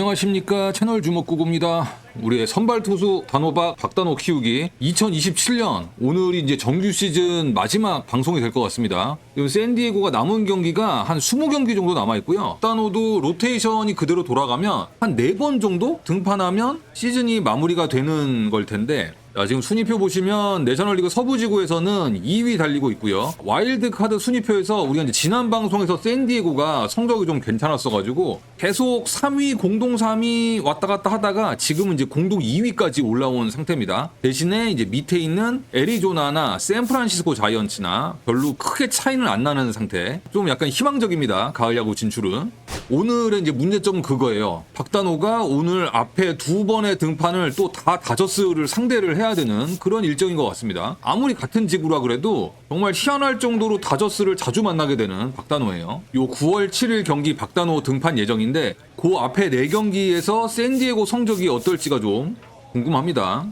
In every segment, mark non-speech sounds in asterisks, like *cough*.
안녕하십니까 채널 주먹구구입니다. 우리의 선발 투수 단호박 박단호 키우기 2027년 오늘이 이제 정규 시즌 마지막 방송이 될 것 같습니다. 지금 샌디에고가 남은 경기가 한 20경기 정도 남아 있고요. 단호도 로테이션이 그대로 돌아가면 한 4번 정도 등판하면 시즌이 마무리가 되는 걸 텐데 자, 지금 순위표 보시면 내셔널리그 서부지구에서는 2위 달리고 있고요. 와일드카드 순위표에서 우리가 이제 지난 방송에서 샌디에고가 성적이 좀 괜찮았어가지고 계속 3위, 공동 3위 왔다 갔다 하다가 지금은 이제 공동 2위까지 올라온 상태입니다. 대신에 이제 밑에 있는 애리조나나 샌프란시스코 자이언츠나 별로 크게 차이는 안 나는 상태. 좀 약간 희망적입니다. 가을 야구 진출은. 오늘의 이제 문제점은 그거예요. 박단호가 오늘 앞에 두 번의 등판을 또 다 다저스를 상대를 해야 되는 그런 일정인 것 같습니다. 아무리 같은 지구라 그래도 정말 희한할 정도로 다저스를 자주 만나게 되는 박단호예요. 요 9월 7일 경기 박단호 등판 예정인데 그 앞에 4경기에서 샌디에고 성적이 어떨지가 좀 궁금합니다.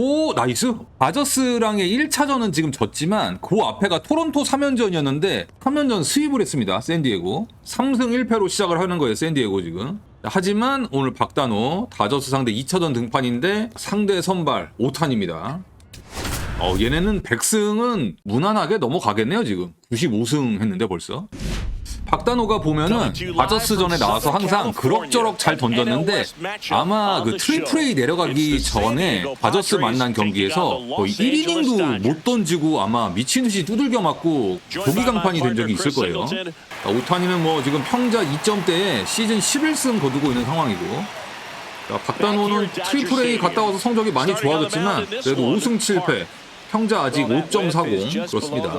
오 나이스 바저스랑의 1차전은 지금 졌지만 그 앞에가 토론토 3연전이었는데 3연전 스윕을 했습니다 샌디에고 3승 1패로 시작을 하는 거예요 샌디에고 지금 하지만 오늘 박단호 다저스 상대 2차전 등판인데 상대 선발 5탄입니다. 어 얘네는 100승은 무난하게 넘어가겠네요 지금. 95승 했는데 벌써 박단호가 보면은 바저스 전에 나와서 항상 그럭저럭 잘 던졌는데 아마 그 트리플 A 내려가기 전에 바저스 만난 경기에서 거의 1이닝도 못 던지고 아마 미친 듯이 두들겨 맞고 조기 강판이 된 적이 있을 거예요. 자, 오타니는 뭐 지금 평자 2점대에 시즌 11승 거두고 있는 상황이고. 자, 박단호는 트리플 A 갔다 와서 성적이 많이 좋아졌지만 그래도 5승 7패 평자 아직 5.40 그렇습니다.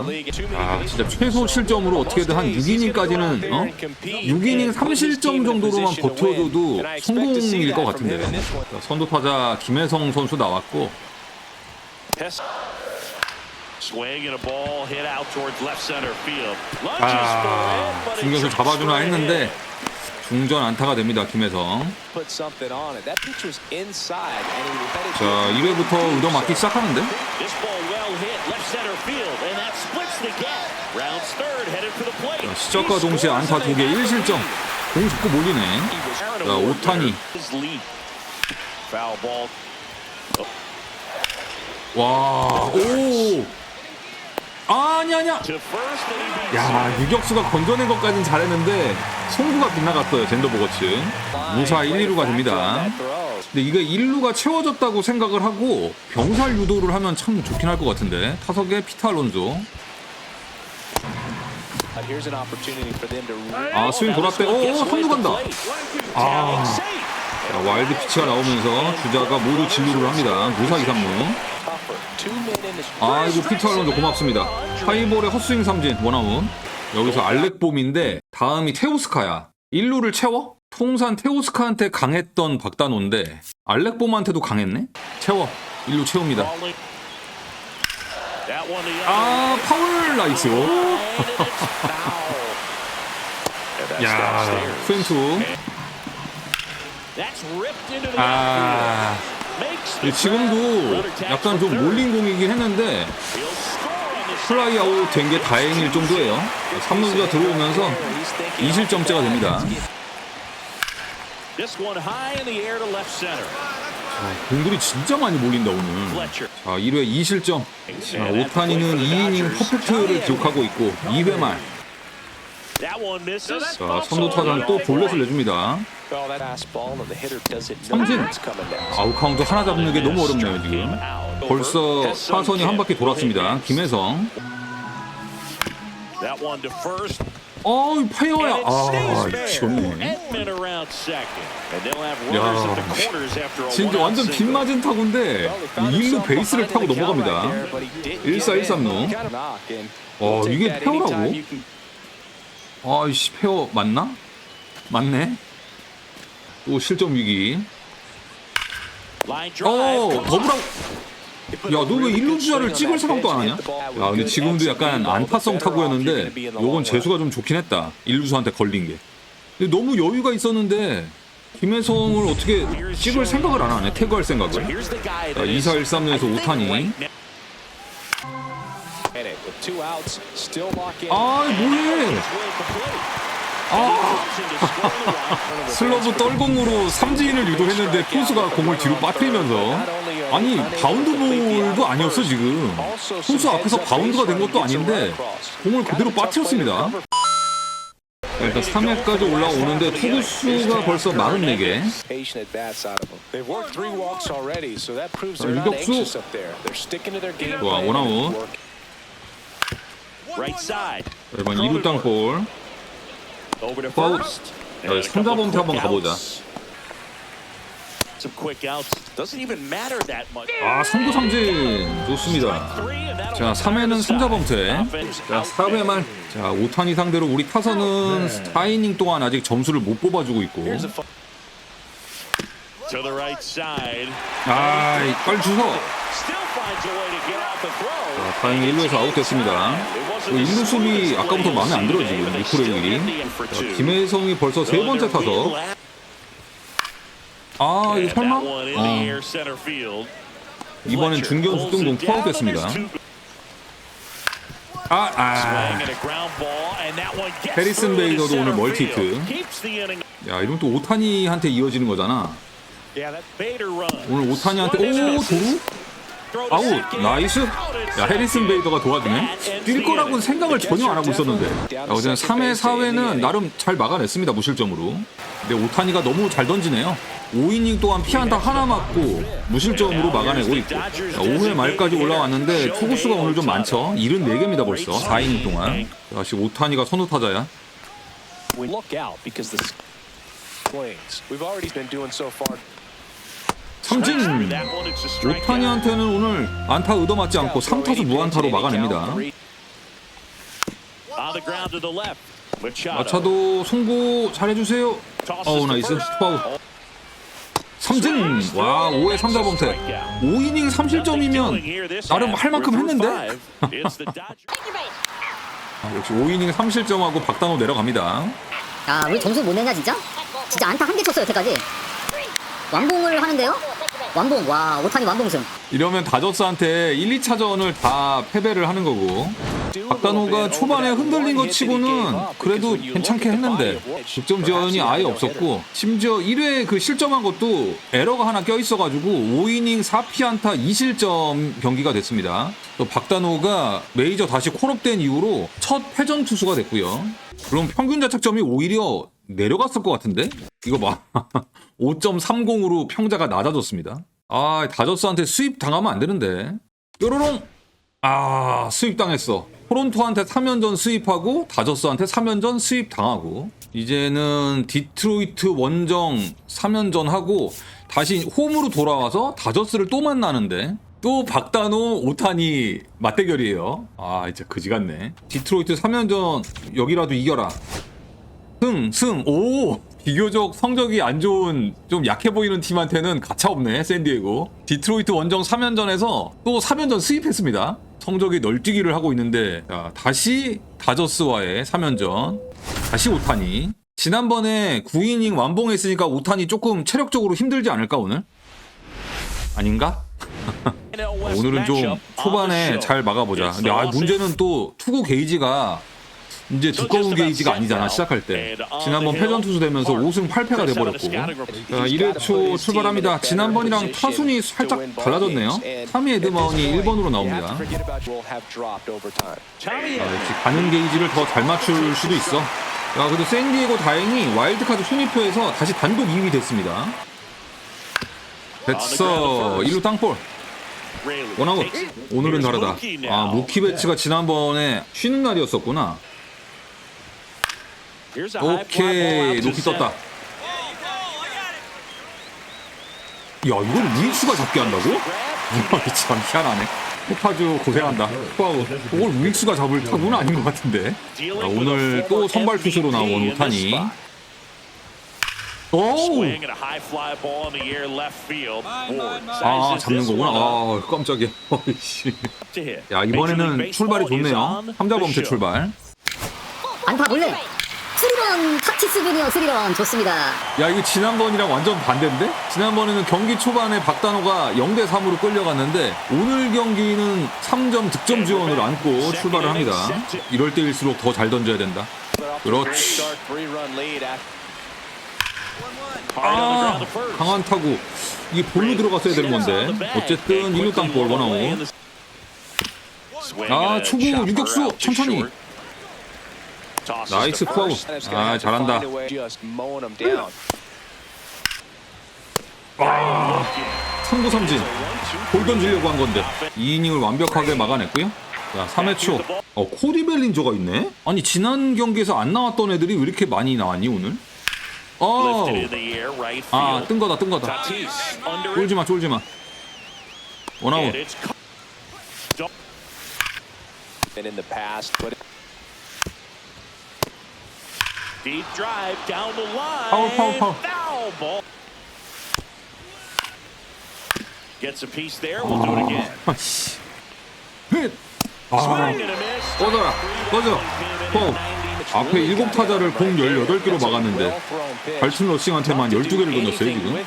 아 진짜 최소 실점으로 어떻게든 한 6이닝까지는 어? 6이닝 3실점 정도로만 버텨줘도 성공일 것 같은데 자, 선두 타자 김혜성 선수 나왔고. 아 중견수 잡아주나 했는데. 중전 안타가 됩니다 김혜성 자 1회부터 의도 맞기 시작하는데. 자, 시작과 동시에 안타 2개 1실점 공 잡고 몰리네 자 오타니 ball. 와오 아니 아니야. 야 유격수가 건져낸 것까진 잘했는데 송구가 빗나갔어요 젠더 보거츠 무사 1, 2루가 됩니다. 근데 이게 1루가 채워졌다고 생각을 하고 병살 유도를 하면 참 좋긴 할 것 같은데. 타석에 really 아 스윙 돌았대. 오 선두 간다. 아. 자, 와일드 피치가 나오면서 주자가 모두 진루를 합니다. 무사 2, 3루 this 아이고 피터 알론조 고맙습니다. 하이볼의 헛스윙 삼진 원아웃. 여기서 알렉봄인데 다음이 테오스카야. 1루를 채워? 통산 테오스카한테 강했던 박단호인데 알렉봄한테도 강했네? 채워. 1루 채웁니다. 아 파울! 나이스. *laughs* 야 스윙 투. 아 지금도 약간 좀 몰린 공이긴 했는데 플라이 아웃 된 게 다행일 정도예요 3루가 들어오면서 2실점째가 됩니다 left center. 공들이 진짜 많이 몰린다 오늘. 자 1회 2실점 자, 오타니는 2이닝 퍼펙트를 기록하고 있고 2회 말. 자, 선두 타자는 또 볼넷을 내줍니다. Oh, 삼진. 아웃 카운트 하나 잡는 게 너무 어렵네요, 지금. 벌써 사선이 한 바퀴 돌았습니다. 김혜성. That one to first. 어이, 파이어야. 아. 미치겠네. 진짜 완전 single. 빗 맞은 타구인데, Well, they found 일루 himself 베이스를 behind 타고 넘어갑니다. right there, but he didn't 일사 give in. 일삼루. Got a knock, and 어, we'll take 이게 페어라고? 아이씨, 페어 맞나? 맞네. 또 실점 위기. 어, 더블아웃. put 야, a 너왜 일루 주자를 찍을 생각도 안 하냐? 야, 근데 지금도 약간 안타성 타구였는데 요건. 재수가 좀 좋긴 했다. 일루수한테 걸린 게. 근데 너무 여유가 있었는데 김혜성을 어떻게 찍을 생각을 안 하네. 태그할 생각을. 자, that 2사 is, 1삼루에서 I think 오 아, 뭐해? 아 슬러브 떨공으로 삼진을 유도했는데 투수가 공을 뒤로 빠뜨리면서 아니 바운드 볼도 아니었어 지금 투수 앞에서 바운드가 된 것도 아닌데 공을 그대로 빠뜨렸습니다 일단 3회까지 올라오는데 투구수가 벌써 44개 Patient at bats out of them. They've worked three walks already, so that proves 자, 유격수. plan. 원아웃. Right side. 이번 2루 땅볼 Over to 파울. first. 자, 삼자 범퇴 한번 가보자. Some quick outs. Doesn't even matter that much. 아 3구 삼진 좋습니다 자 3회는 3자 범퇴 자 4회 말 자 5탄 이 상대로 우리 타선은 4이닝 동안 아직 점수를 못 뽑아주고 있고 Here's a fu- To the right side. 아 빨리 주소 Still finds a way to get out the throw. 자, 다행히 1루에서 아웃됐습니다 그 1루 수비 아까부터 마음에 안 들어 지금 니코레일이. 자, 김혜성이 벌써 세 번째 타석. 아 이거 설마? 어, 이번엔 중견수 뚱동 투아웃됐습니다. 아, 아. 해리슨 베이더도 오늘 멀티히트. 야 이러면 또 오타니한테 이어지는 거잖아. 오늘 오타니한테 오 도루? 아웃 나이스. 야 해리슨 베이더가 도와주네. 뛸 거라고는 생각을 전혀 안 하고 있었는데. 야, 어제는 3회 4회는 나름 잘 막아냈습니다 무실점으로. 근데 오타니가 너무 잘 던지네요. 5이닝 동안 피안타 하나 맞고 무실점으로 막아내고 있고. 자, 5회 말까지 올라왔는데 투구수가 오늘 좀 많죠. 74개입니다 벌써. 4이닝 동안. 역시 오타니가 선우타자야 삼진. 오타니한테는 오늘 안타 얻어맞지 않고 3타수 무안타로 막아냅니다. 마차도 송구 잘해주세요. 어우 나이스. 파울 삼진. 와 5회 3자 범퇴 5이닝 3실점이면 나름 할 만큼 했는데? *laughs* 아, 역시 5이닝 3실점하고 박단호 내려갑니다. 야, 우리 점수 못 내냐 진짜? 진짜 안타 한 개 쳤어 여태까지. 완봉을 하는데요? 완봉. 와, 오타니 완봉승. 이러면 다저스한테 1, 2차전을 다 패배를 하는 거고 박단호가 초반에 흔들린 것 치고는 그래도 괜찮게 했는데 득점 지원이 아예 없었고 심지어 1회 그 실점한 것도 에러가 하나 껴있어가지고 5이닝 4피안타 2실점 경기가 됐습니다. 또 박단호가 메이저 다시 콜업된 이후로 첫 패전 투수가 됐고요. 그럼 평균 자책점이 오히려 내려갔을 것 같은데? 이거 봐. *laughs* 5.30으로 평자가 낮아졌습니다. 아, 다저스한테 수입 당하면 안 되는데. 뾰로롱! 아, 수입 당했어. 토론토한테 3연전 수입하고 다저스한테 3연전 수입 당하고 이제는 디트로이트 원정 3연전 하고 다시 홈으로 돌아와서 다저스를 또 만나는데 또 박단호 오타니 맞대결이에요. 아, 이제 그지 같네. 디트로이트 3연전 여기라도 이겨라. 승, 승, 오! 비교적 성적이 안 좋은 좀 약해 보이는 팀한테는 가차없네 샌디에고. 디트로이트 원정 3연전에서 또 3연전 수입했습니다. 성적이 널뛰기를 하고 있는데 자, 다시 다저스와의 3연전. 다시 오타니. 지난번에 9이닝 완봉했으니까 오타니 조금 체력적으로 힘들지 않을까 오늘? 아닌가? *laughs* 오늘은 좀 초반에 잘 막아보자. 근데 아 문제는 또 투구 게이지가 이제 두꺼운 게이지가 아니잖아 시작할 때. 지난번 패전 투수 되면서 5승 8패가 돼버렸고. 자 1회 초 출발합니다. 지난번이랑 타순이 살짝 달라졌네요. 3위 에드마운이 1번으로 나옵니다. 자, 역시 가는 게이지를 더 잘 맞출 수도 있어. 야 그래도 샌디에고 다행히 와일드카드 순위표에서 다시 단독 2위 됐습니다. 됐어. 1루 땅볼. 원아웃. 오늘은 다르다. 아 무키 배치가 지난번에 쉬는 날이었었구나 오케이. 높이 떴다. 야 이걸 우익수가 잡게 한다고? 와, 참 희한하네. 호파주 고생한다. 호파고 그걸 우익수가 잡을 타구는 아닌 것 같은데. 자, 오늘 또 선발 투수로 나온 오타니. 오우 아 잡는 거구나. 아 깜짝이야. *laughs* 야 이번에는 출발이 좋네요. 3자 범퇴 출발. 안타 몰래. 스리런 타티스 주니어 스리런 좋습니다. 야 이거 지난번이랑 완전 반대인데? 지난번에는 경기 초반에 박단호가 0대 3으로 끌려갔는데 오늘 경기는 3점 득점 지원을 안고 출발을 합니다. 이럴 때일수록 더 잘 던져야 된다. 그렇지. 아, 강한 타구. 이게 볼로 들어갔어야 되는 건데. 어쨌든 1루 땅볼 원아웃. 아, 초구 유격수 천천히. 나이스 투아웃. 아, 잘한다. 아, 3구 삼진. 볼 던지려고 한 건데. 2이닝을 완벽하게 막아냈고요. 자, 3회 초. 어, 코디 벨린저가 있네? 아니, 지난 경기에서 안 나왔던 애들이 왜 이렇게 많이 나왔니, 오늘? 어, 아, 뜬 거다, 뜬 거다. 쫄지 마, 쫄지 마. 원아웃. And in the past, but Deep drive down the line. Foul, foul, foul. Foul ball. Gets a piece there. We'll do it again. 아씨. 헷! 아, Swing and a miss. 꺼져라, 꺼져. 파울. 앞에 일곱 타자를 공 18개로 막았는데 발튼 러싱한테만 12개를 던졌어요 지금 아,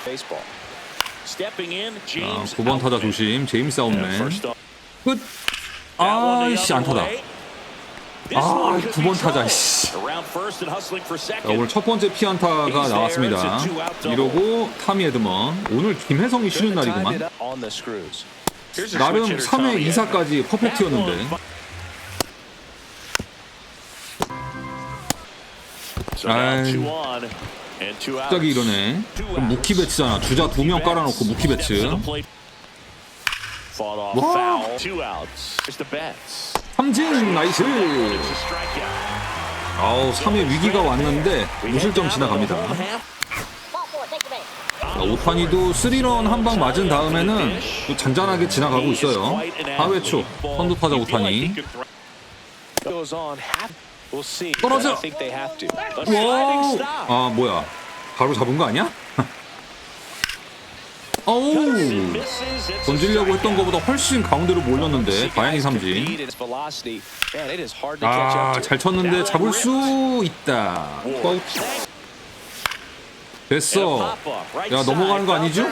James 9번 타자. 조심 제임스 아웃맨. 끝 아이씨 안타다 아, one could 9번 be 타자. 씨. Around first and hustling for 자. 오늘 첫 번째 피안타가 나왔습니다 이러고 타미 에드먼 오늘 김혜성이 쉬는 날이구만 나름 switch hitter, 3회 Tommy 2사까지 퍼펙트였는데 아이. 갑자기 이러네 그럼 무키 배치잖아 주자 두 명 깔아놓고 무키 배치 와. 삼진 나이스. 아우 3회 위기가 왔는데 무실점 지나갑니다 자, 오타니도 3런 한 방 맞은 다음에는 또 잔잔하게 지나가고 있어요 4회 초 선두 타자 오타니. 떨어져. 와우 아 뭐야 바로 잡은 거 아니야? 어우. 던지려고 했던 것보다 훨씬 가운데로 몰렸는데 다행히 삼진. 아 잘 쳤는데 잡을 수 있다. 어, 됐어. 야, 넘어가는 거 아니죠?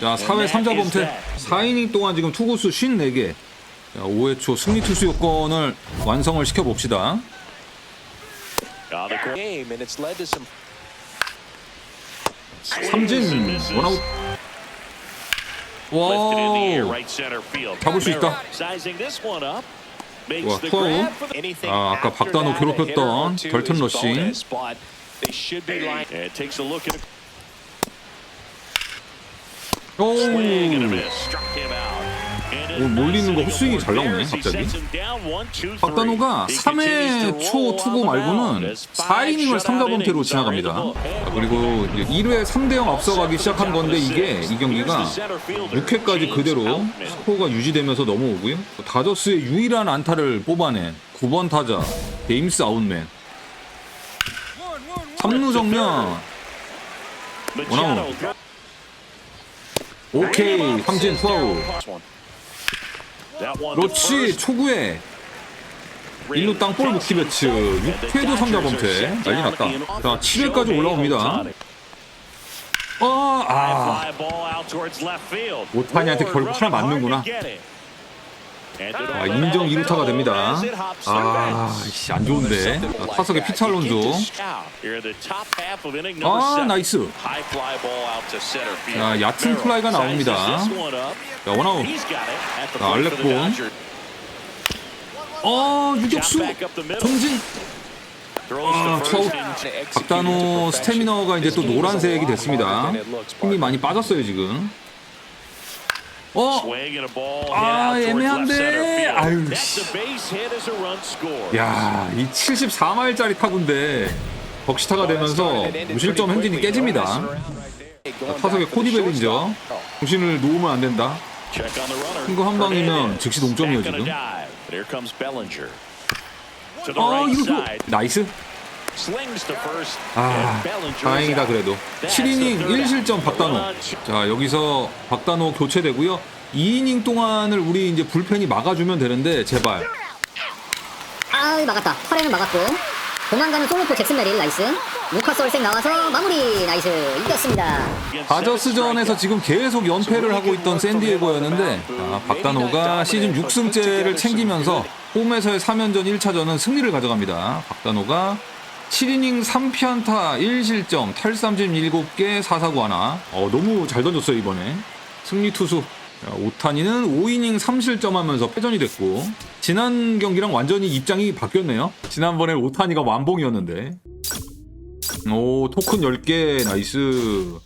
자 4회 3자 범퇴 4이닝 동안 지금 투구수 54개. 자, 5회 초 승리 투수 요건을 완성을 시켜봅시다 game and it's led to some 삼진 원아웃 와우 잡을 수 있다. 와, 투아웃. 아, 아까 박단호 괴롭혔던 is 러싱. 오 오, 몰리는 거 헛스윙이 잘 나오네, 갑자기. 박단호가 He 3회 continues to 초 투구 말고는 mound as five 4이닝을 shutout 3자 범퇴로 innings are in 지나갑니다 the book. 자, 그리고 1회 3대0 앞서가기 시작한 건데 이게 이 경기가 6회까지 그대로 스코어가 유지되면서 넘어오고요 다저스의 유일한 안타를 뽑아낸 9번 타자 제임스 아웃맨 3루 정면 원아웃. 오케이 삼진 투아웃 그렇지 초구에. 1루 땅볼 무키 배츠. 6회도 3자 범퇴. 난리 났다. 자 7회까지 올라옵니다. 어, 아. 오타니한테 결국 하나 맞는구나. 아, 인정 2루타가 됩니다 아, 씨, 안 좋은데 자, 타석에 피차 알론조 아 나이스 자, 얕은 플라이가 나옵니다. 자, 원아웃. 자, 알렉본. 어 유격수 전진 아, 투아웃. 박단호 스태미너가 이제 또 노란색이 됐습니다 힘이 많이 빠졌어요 지금 어 아, 애매한데. 아유, 씨. 야. 야, 이 74마일짜리 타구인데 벅시타가 되면서 무실점 행진이 깨집니다. 타석에 코디 벨린저 정신을 놓으면 안 된다. 이거 한 방이면 즉시 동점이에요, 지금. 아, 어, 이거 나이스. 아, 아, 다행이다 그래도. 7이닝 1실점 박단호. 자, 여기서 박단호 교체되고요. 2이닝 동안을 우리 이제 불펜이 막아주면 되는데 제발. 아 막았다. 퍼레는 막았고. 도망가는 솔로포 잭슨 메릴 나이스. 루카스 얼색 나와서 마무리 나이스 이겼습니다. 다저스전에서 지금 계속 연패를 하고 있던 샌디에고였는데 아, 박단호가 시즌 6승째를 챙기면서 홈에서의 3연전 1차전은 승리를 가져갑니다. 박단호가 7이닝 3피안타 1실점 탈삼진 7개 4사구 하나. 어, 너무 잘 던졌어요 이번에. 승리 투수. 자, 오타니는 5이닝 3실점 하면서 패전이 됐고 지난 경기랑 완전히 입장이 바뀌었네요. 지난번에 오타니가 완봉이었는데. 오 토큰 10개 나이스.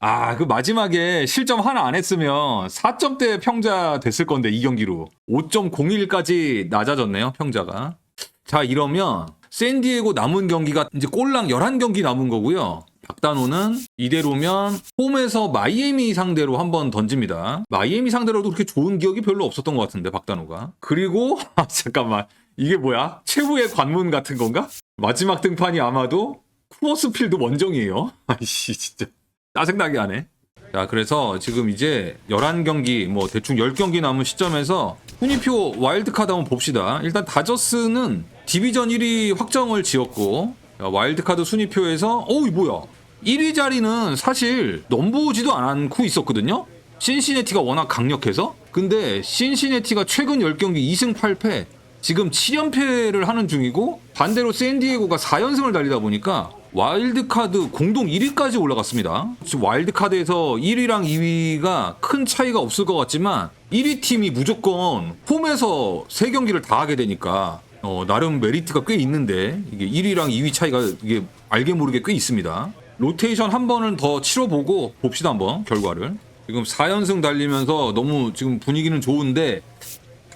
아 그 마지막에 실점 하나 안 했으면 4점대 평자 됐을 건데 이 경기로. 5.01까지 낮아졌네요 평자가. 자 이러면 샌디에고 남은 경기가 이제 꼴랑 11경기 남은 거고요. 박단호는 이대로면 홈에서 마이애미 상대로 한번 던집니다. 마이애미 상대로도 그렇게 좋은 기억이 별로 없었던 것 같은데 박단호가. 그리고 *laughs* 아 잠깐만 이게 뭐야? 최후의 관문 같은 건가? 마지막 등판이 아마도 쿠어스필드 원정이에요. *laughs* 아이씨 진짜 짜증나게 하네. 자, 그래서 지금 이제 11경기, 뭐 대충 10경기 남은 시점에서 순위표 와일드카드 한번 봅시다. 일단 다저스는 디비전 1위 확정을 지었고, 자, 와일드카드 순위표에서, 어이, 뭐야. 1위 자리는 사실 넘보지도 않고 있었거든요? 신시내티가 워낙 강력해서? 근데 신시내티가 최근 10경기 2승 8패, 지금 7연패를 하는 중이고 반대로 샌디에고가 4연승을 달리다 보니까 와일드카드 공동 1위까지 올라갔습니다. 와일드카드에서 1위랑 2위가 큰 차이가 없을 것 같지만 1위 팀이 무조건 홈에서 3경기를 다 하게 되니까 어, 나름 메리트가 꽤 있는데 이게 1위랑 2위 차이가 이게 알게 모르게 꽤 있습니다. 로테이션 한 번은 더 치러보고 봅시다 한번 결과를. 지금 4연승 달리면서 너무 지금 분위기는 좋은데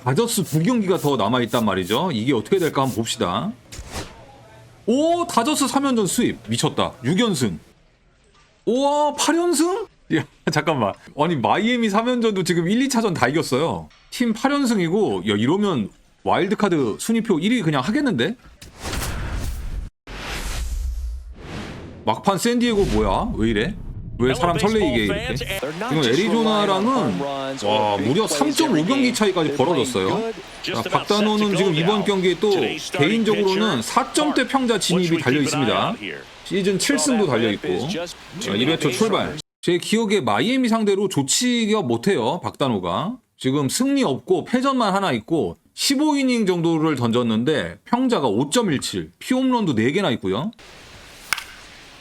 다저스 두 경기가 더 남아 있단 말이죠. 이게 어떻게 될까 한번 봅시다. 오, 다저스 3연전 수입. 미쳤다. 6연승. 우와, 8연승? 야, *laughs* 잠깐만. 아니, 마이애미 3연전도 지금 1, 2차전 다 이겼어요. 팀 8연승이고, 야, 이러면 와일드카드 순위표 1위 그냥 하겠는데? 막판 샌디에고 뭐야? 왜 이래? 왜 사람 설레이게 이렇게? 지금 애리조나랑은 와 무려 3.5경기 차이까지 벌어졌어요. 자, 박단호는 지금 이번 경기에 또 개인적으로는 4점대 평자 진입이 달려 있습니다. 시즌 7승도 달려 있고. 자, 1회초 출발. 제 기억에 마이애미 상대로 좋지가 못해요. 박단호가. 지금 승리 없고 패전만 하나 있고 15이닝 정도를 던졌는데 평자가 5.17, 피홈런도 4개나 있고요.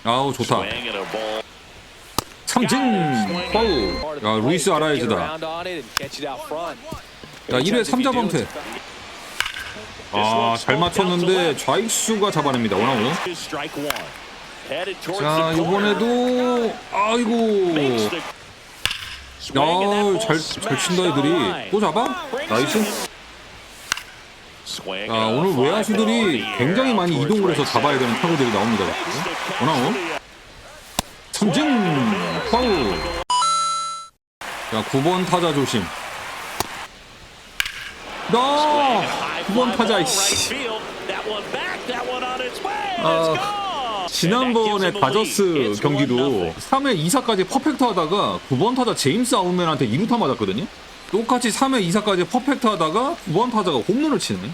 아우 좋다. 삼진 파울. 야 루이스 아라이즈다. 야 1회 3자 범퇴. 아잘 맞췄는데 좌익수가 잡아냅니다. 원아웃. 자 이번에도 아이고 야잘잘 친다 애들이 또 잡아? 나이스. 자 오늘 외야수들이 굉장히 많이 이동을 해서 잡아야 되는 타구들이 나옵니다. 원아웃. 삼진 파울. 자 9번 타자 조심. 나 9번 타자 이씨. 아, 지난번에 다저스 경기도 3회 2사까지 퍼펙트 하다가 9번 타자 제임스 아웃맨한테 2루타 맞았거든요. 똑같이 3회 2사까지 퍼펙트 하다가 9번 타자가 홈런을 치네.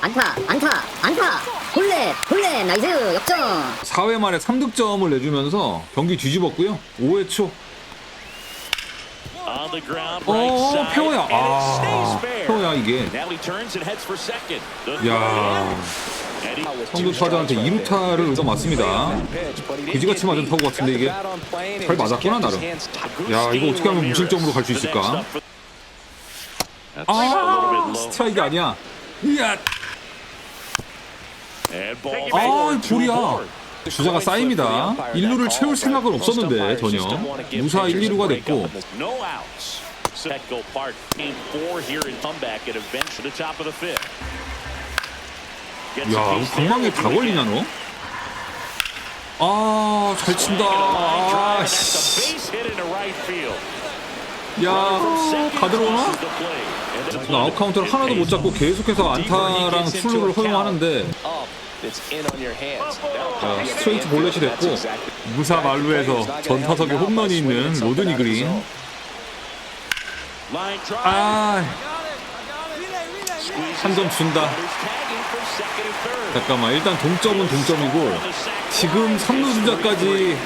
안타 안타 안타 볼넷 볼넷 나이스 역전 4회 말에 3득점을 내주면서 경기 뒤집었고요. 5회 초. 어, 페어야. 아, 페어야 이게. 야, 선두 타자한테 2루타를 얻어 맞습니다. 그지같이 맞은 타구 같은데 이게 잘 맞았구나 나름. 야, 이거 어떻게 하면 무실점으로 갈 수 있을까? 아, 스트라이크 아니야. 아, 볼이야. 주자가 쌓입니다. 1루를 채울 생각은 없었는데 전혀. 무사 1, 2루가 됐고. 거 공망에 다 걸리냐 너? 아, 잘 친다. 아, 씨. 야, 다 들어오나? 나 아웃카운트를 하나도 못 잡고 계속해서 안타랑 출루를 허용하는데 자, 스트레이트 볼넷이 됐고 무사 말루에서 전타석에 홈런이 있는 로드니 그린 아, 한 점 준다. 잠깐만, 일단 동점은 동점이고 지금 3루 주자까지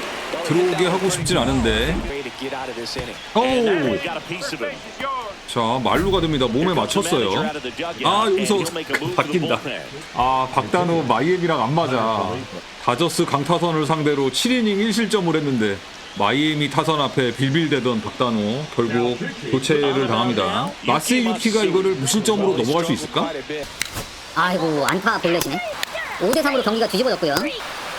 들어오게 하고 싶진 않은데. Way to get out of this inning. And that 오, one got a piece of it. 자 말루가 됩니다. 몸에 맞췄어요. 아 여기서 바뀐다. 아 박단호 마이애미랑 안 맞아. 다저스 강타선을 상대로 7이닝 1실점을 했는데 마이애미 타선 앞에 빌빌대던 박단호 결국 교체를 당합니다. 마스이 유키가 이거를 무실점으로 넘어갈 수 있을까? 아이고 안타 볼넷이네. 5대3으로 경기가 뒤집어졌고요.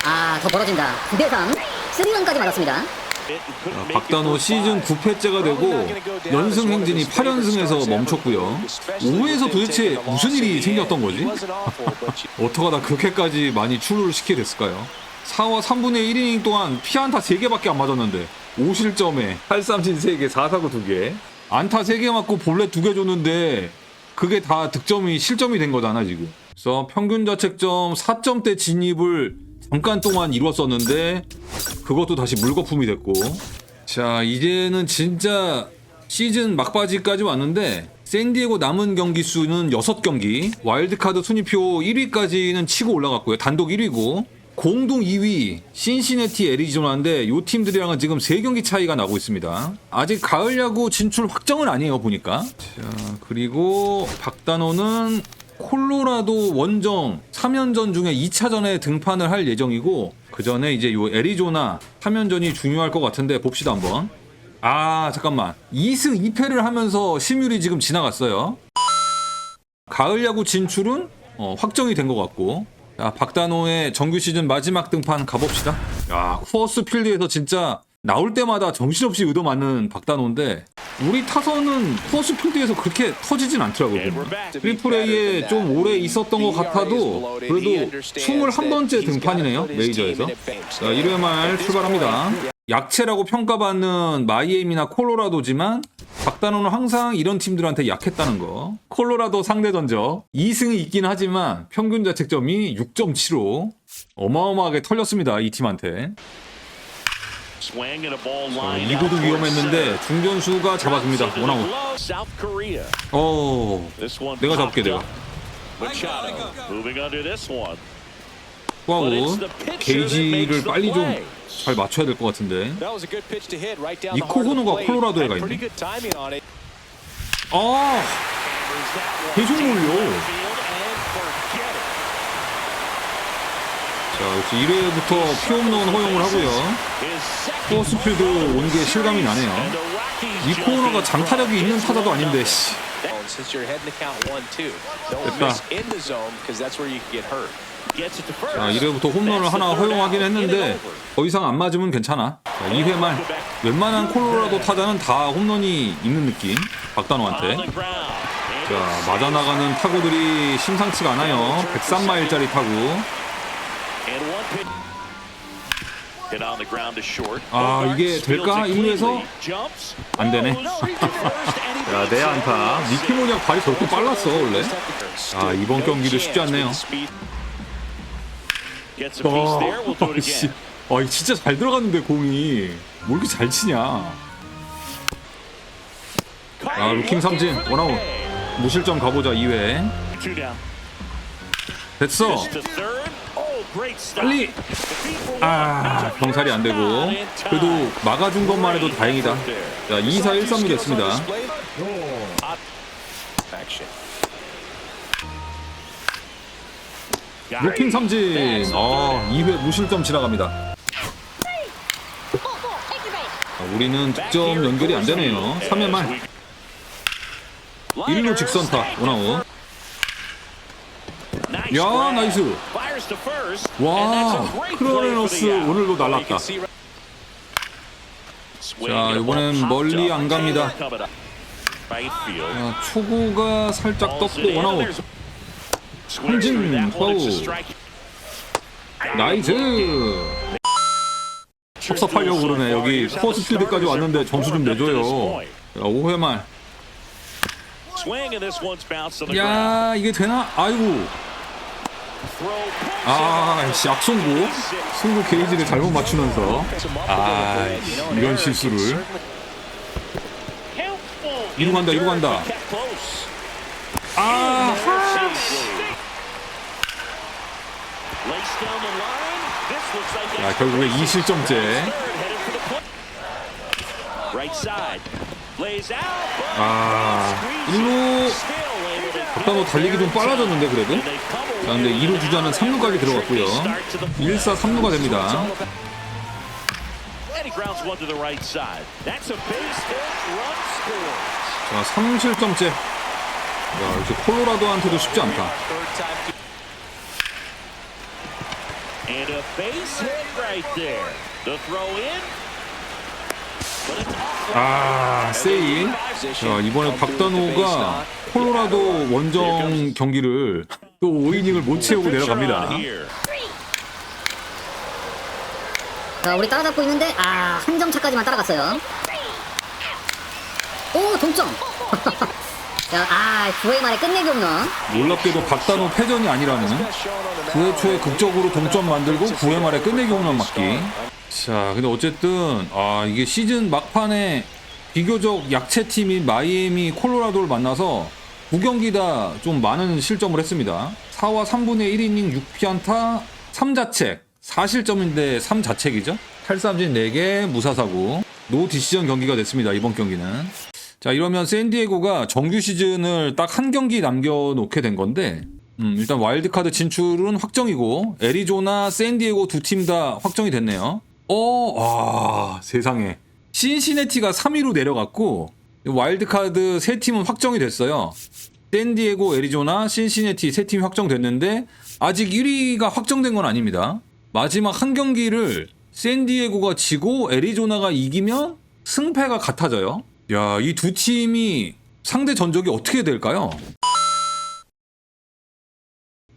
아 더 벌어진다. 9대3 3런까지 맞았습니다. 아, 박단호 시즌 9패째가 되고 연승 행진이 8연승에서 멈췄고요. 5회에서 도대체 무슨 일이 생겼던 거지? You *laughs* 어떡하다 그렇게까지 많이 출루를 시키게 됐을까요? 4와 3분의 1이닝 동안 피안타 3개밖에 안 맞았는데 5실점에. 8삼진 3개, 4사구 2개. 안타 3개 맞고 볼넷 2개 줬는데 그게 다 득점이 실점이 된 거잖아 지금. 그래서 평균 자책점 4점대 진입을 잠깐 동안 이뤘었는데 그것도 다시 물거품이 됐고. 자 이제는 진짜 시즌 막바지까지 왔는데 샌디에고 남은 경기 수는 6경기 와일드카드 순위표 1위까지는 치고 올라갔고요. 단독 1위고 공동 2위 신시내티 애리조나인데 요 팀들이랑은 지금 3경기 차이가 나고 있습니다. 아직 가을 야구 진출 확정은 아니에요 보니까. 자 그리고 박단호는 콜로라도 원정 3연전 중에 2차전에 등판을 할 예정이고 그 전에 이제 요 애리조나 3연전이 중요할 것 같은데 봅시다 한번. 아 잠깐만. 2승 2패를 하면서 심율이 지금 지나갔어요. 가을 야구 진출은 어, 확정이 된 것 같고 자, 박단호의 정규 시즌 마지막 등판 가봅시다. 야 쿠어스 필드에서 진짜 나올 때마다 정신없이 얻어맞는 박단호인데 우리 타선은 쿠어스 필드에서 그렇게 터지진 않더라고요. 트리플 A에 좀 오래 있었던 것 같아도 그래도 21번째 등판이네요 메이저에서. 자 1회 말 출발합니다. 약체라고 평가받는 마이애미나 콜로라도지만 박단호는 항상 이런 팀들한테 약했다는 거. 콜로라도 상대 전적 2승이 있긴 하지만 평균 자책점이 6.75 어마어마하게 털렸습니다 이 팀한테. Out towards 위험했는데. 중견수가 잡아줍니다 원아웃. 어 내가 잡게 내 와우 게이지를 빨리 좀 잘 맞춰야 될 것 같은데 니코 호노가. 콜로라도에 가 있네. 아 계속 몰려 자 역시 1회부터 피홈런 허용을 하고요 포스필드 온게 실감이 나네요 니코 호너가 장타력이 있는 타자도 아닌데 됐다. 자 1회부터 홈런을 하나 허용하긴 했는데 더 이상 안 맞으면 괜찮아 자 2회 말 웬만한 콜로라도 타자는 다 홈런이 있는 느낌 박단호한테 자 맞아 나가는 타구들이 심상치가 않아요 103마일짜리 타구 아, 이게 될까? 일루에서? 안 되네. *laughs* 야, 내 안타. 니키 모니악 발이 저렇게 빨랐어, 원래. 아, 이번 경기도 쉽지 않네요. 와, 씨. 아, 이 진짜 잘 들어갔는데, 공이. 뭐 이렇게 잘 치냐. 아, 루킹 삼진, 원아웃. 무실점 가보자, 2회. 됐어. 빨리. 아, 병살이 안 되고. 그래도 막아준 것만 해도 다행이다. 자, 2사 1삼이 됐습니다. 루킹 삼진. 아, 2회 무실점 지나갑니다. 아, 우리는 득점 연결이 안 되네요. 3회 말. 1루 직선타, 원아웃. 야, 나이스. 와, 크로레너스 오늘도 날랐다. 자, 이번엔 멀리 안 갑니다. 아, 초구가 살짝 떴고 원아웃. 삼진, 파울. 나이스. 섭섭하려고 그러네. 여기 코어스 필드까지 왔는데 점수 좀 내줘요. 자, 5회 말. 야, 이게 되나? 아이고. 아, 씨, 악송구. 승부 게이지를 잘못 맞추면서. 아, 이런 실수를. 이루 간다, 이루 간다. 아, 야, 결국에 2실점째. third headed for the point. Right side. Lays out. but 아, squeezes. 1루 Still able to 박단호 달리기 좀 빨라졌는데 그래도? 자, 근데 2루 주자는 3루까지 들어갔고요. 1사 3루가 됩니다. 자, 3실점째. 야, 이제 콜로라도한테도 쉽지 않다. And a base hit right there. The throw in. But it's off. 아, 세이. 자, 이번에 박단호가 콜로라도 원정 경기를 또 5이닝을 못 채우고 내려갑니다. 자, 우리 따라잡고 있는데 아, 한 점 차까지만 따라갔어요. 오, 동점. *laughs* 자, 아, 9회 말에 끝내기 홈런. 놀랍게도 박단호 패전이 아니라는 9회 초에 극적으로 동점 만들고 9회 말에 끝내기 홈런 맞기. 자, 근데 어쨌든 아 이게 시즌 막판에 비교적 약체 팀인 마이애미 콜로라도를 만나서 9경기 다 좀 많은 실점을 했습니다. 4와 3분의 1이닝 6피안타 3자책 4실점인데 3자책이죠. 탈삼진 4개 무사사고 노 디시전 경기가 됐습니다. 이번 경기는. 자 이러면 샌디에고가 정규 시즌을 딱 한 경기 남겨놓게 된 건데 음, 일단 와일드카드 진출은 확정이고 애리조나, 샌디에고 두 팀 다 확정이 됐네요. 어, 와 세상에 신시내티가 3위로 내려갔고 와일드카드 세 팀은 확정이 됐어요. 샌디에고, 애리조나, 신시내티 세 팀이 확정됐는데 아직 1위가 확정된 건 아닙니다. 마지막 한 경기를 샌디에고가 지고 애리조나가 이기면 승패가 같아져요. 야, 이 두 팀이 상대 전적이 어떻게 될까요?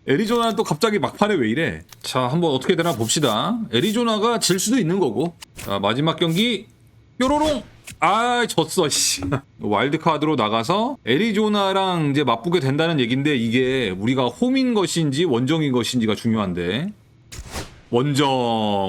애리조나는 또 갑자기 막판에 왜 이래? 자, 한번 어떻게 되나 봅시다. 애리조나가 질 수도 있는 거고. 자, 마지막 경기 뾰로롱. 아, 졌어. 씨. *laughs* 와일드 카드로 나가서 애리조나랑 이제 맞붙게 된다는 얘긴데 이게 우리가 홈인 것인지 원정인 것인지가 중요한데. 원정,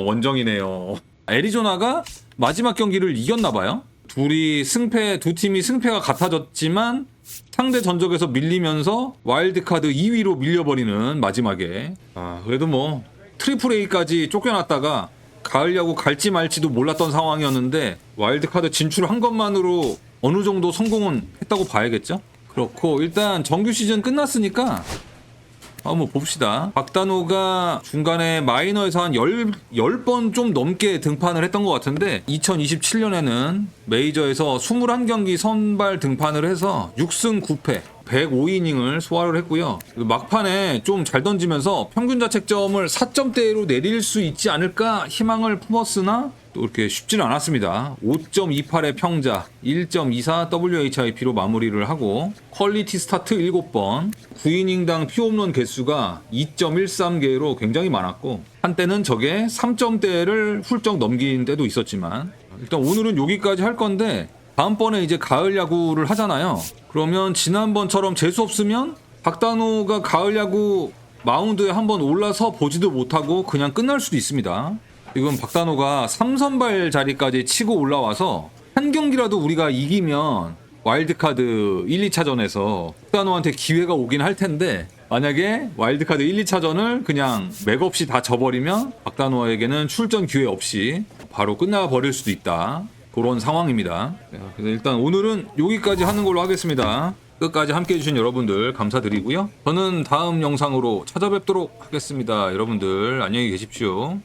원정이네요. 애리조나가 마지막 경기를 이겼나 봐요. 둘이 승패, 두 팀이 승패가 같아졌지만 상대 전적에서 밀리면서 와일드카드 2위로 밀려버리는 마지막에. 아, 그래도 뭐 트리플 A까지 쫓겨났다가 가을 야구 갈지 말지도 몰랐던 상황이었는데 와일드카드 진출한 것만으로 어느 정도 성공은 했다고 봐야겠죠? 그렇고 일단 정규 시즌 끝났으니까 한번 봅시다. 박단호가 중간에 마이너에서 한 10, 10번 좀 넘게 등판을 했던 것 같은데 2027년에는 메이저에서 21경기 선발 등판을 해서 6승 9패 105이닝을 소화를 했고요. 막판에 좀 잘 던지면서 평균 자책점을 4점대로 내릴 수 있지 않을까 희망을 품었으나 또 이렇게 쉽지는 않았습니다. 5.28의 평자, 1.24 WHIP로 마무리를 하고 퀄리티 스타트 7번, 9이닝당 피홈런 개수가 2.13개로 굉장히 많았고 한때는 저게 3점대를 훌쩍 넘긴 때도 있었지만 일단 오늘은 여기까지 할 건데 다음번에 이제 가을 야구를 하잖아요. 그러면 지난번처럼 재수 없으면 박단호가 가을 야구 마운드에 한번 올라서 보지도 못하고 그냥 끝날 수도 있습니다. 지금 박단호가 3선발 자리까지 치고 올라와서 한 경기라도 우리가 이기면 와일드카드 1, 2차전에서 박단호한테 기회가 오긴 할 텐데 만약에 와일드카드 1, 2차전을 그냥 맥 없이 다 져버리면 박단호에게는 출전 기회 없이 바로 끝나버릴 수도 있다. 그런 상황입니다. 그래서 일단 오늘은 여기까지 하는 걸로 하겠습니다. 끝까지 함께 해주신 여러분들 감사드리고요. 저는 다음 영상으로 찾아뵙도록 하겠습니다. 여러분들 안녕히 계십시오.